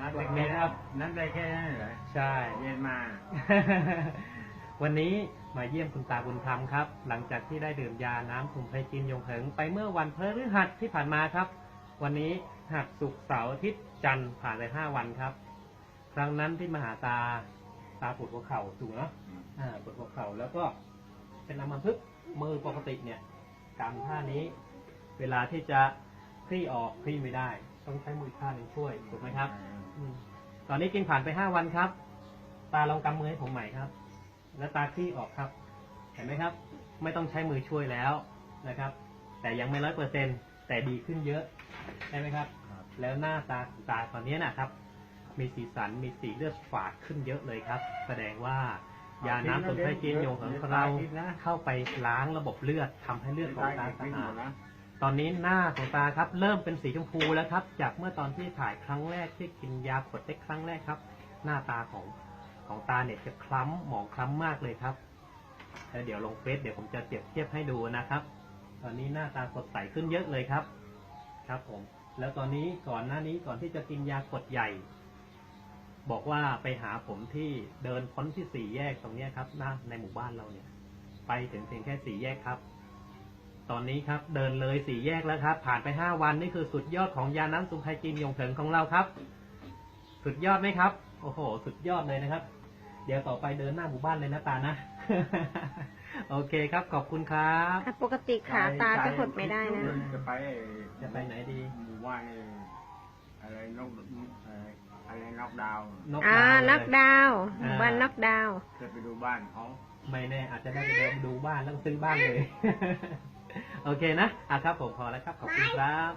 นัดได้เล็แค่กๆครับนัดได้แค่นั้นเหรอใช่เย็นมา วันนี้มาเยี่ยมคุณตาบุญธรรมครับ หลังจากที่ได้ดื่มยาน้ำสมุนไพรจีนยงเหิงไปเมื่อวันพฤหัสที่ผ่านมาครับ วันนี้หักศุกร์เสาร์อาทิตย์จันทร์ผ่านไปห้าวันครับ ครั้งนั้นที่มาหาตาตาปวดหัวเข่าถูกเนาะอ่าปวดหัวเข่าแล้วก็เป็นอัมพฤกษ์มือปกติเนี่ยกำท่านี้ เวลาที่จะคลี่ออกคลี่ไม่ได้ ต้องใช้มือข้างหนึงช่วยถูกไหมครับอืมตอนนี้กินผ่านไปห้าวันครับ ตาลองกำมือให้ผมใหม่ครับ แล้วตาคลี่ออกครับ เห็นไหมครับ ไม่ต้องใช้มือช่วยแล้วนะครับ แต่ยังไม่ร้อยเปอร์เซ็นแต่ดีขึ้นเยอะใช่ไหมครับ ครับแล้วหน้าตาของตาตอนนี้นะครับ มีสีสันมีสีเลือดฝาดขึ้นเยอะเลยครับ แสดงว่ายาน้ำสมุนไพรจีนยงของเราเข้าไปล้างระบบเลือดทำให้เลือดของตาสะอาดนะ ตอนนี้หน้าของตาครับ เริ่มเป็นสีชมพูแล้วครับ จากเมื่อตอนที่ถ่ายครั้งแรกที่กินยาขวดเล็กครั้งแรกครับ หน้าตาของของตาเนี่ยจะคล้ำหมองคล้ำมากเลยครับแล้วเดี๋ยวลงเฟซเดี๋ยวผมจะเปรียบเทียบให้ดูนะครับ ตอนนี้หน้าตาสดใสขึ้นเยอะเลยครับ ครับผม แล้วตอนนี้ก่อนหน้านี้ก่อนที่จะกินยาขวดใหญ่ บอกว่าไปหาผมที่เดินพ้นที่สี่แยกตรงนี้ครับหน้าในหมู่บ้านเราเนี่ย ไปถึงเพียงแค่สี่แยกครับ ตอนนี้ครับเดินเลยสี่แยกแล้วครับ ผ่านไปห้าวันนี่คือสุดยอดของยาน้ำสมุนไพรจีนยงเถิงของเราครับ สุดยอดไหมครับ โอ้โห สุดยอดเลยนะครับ เดี๋ยวต่อไปเดินหน้าหมู่บ้านเลยนะตานะ โอเคครับ ขอบคุณครับอะปกติขาตาจะหดไม่ได้นะ จะไปจะไปไหนดีหมู่บ้านไอ้อะไรนกอะไรอะไรนอกดาวน์นกอ่าดาวน์น็อกเลยดาวน์อ่าวันน็อกดาวน์จะไปดูบ้านเขาไม่แน่อาจจะได้ไปเดินดูบ้านแล้วก็ซื้อบ้านเลย โอเคนะอะครับผมพอแล้วครับ ขอบคุณครับ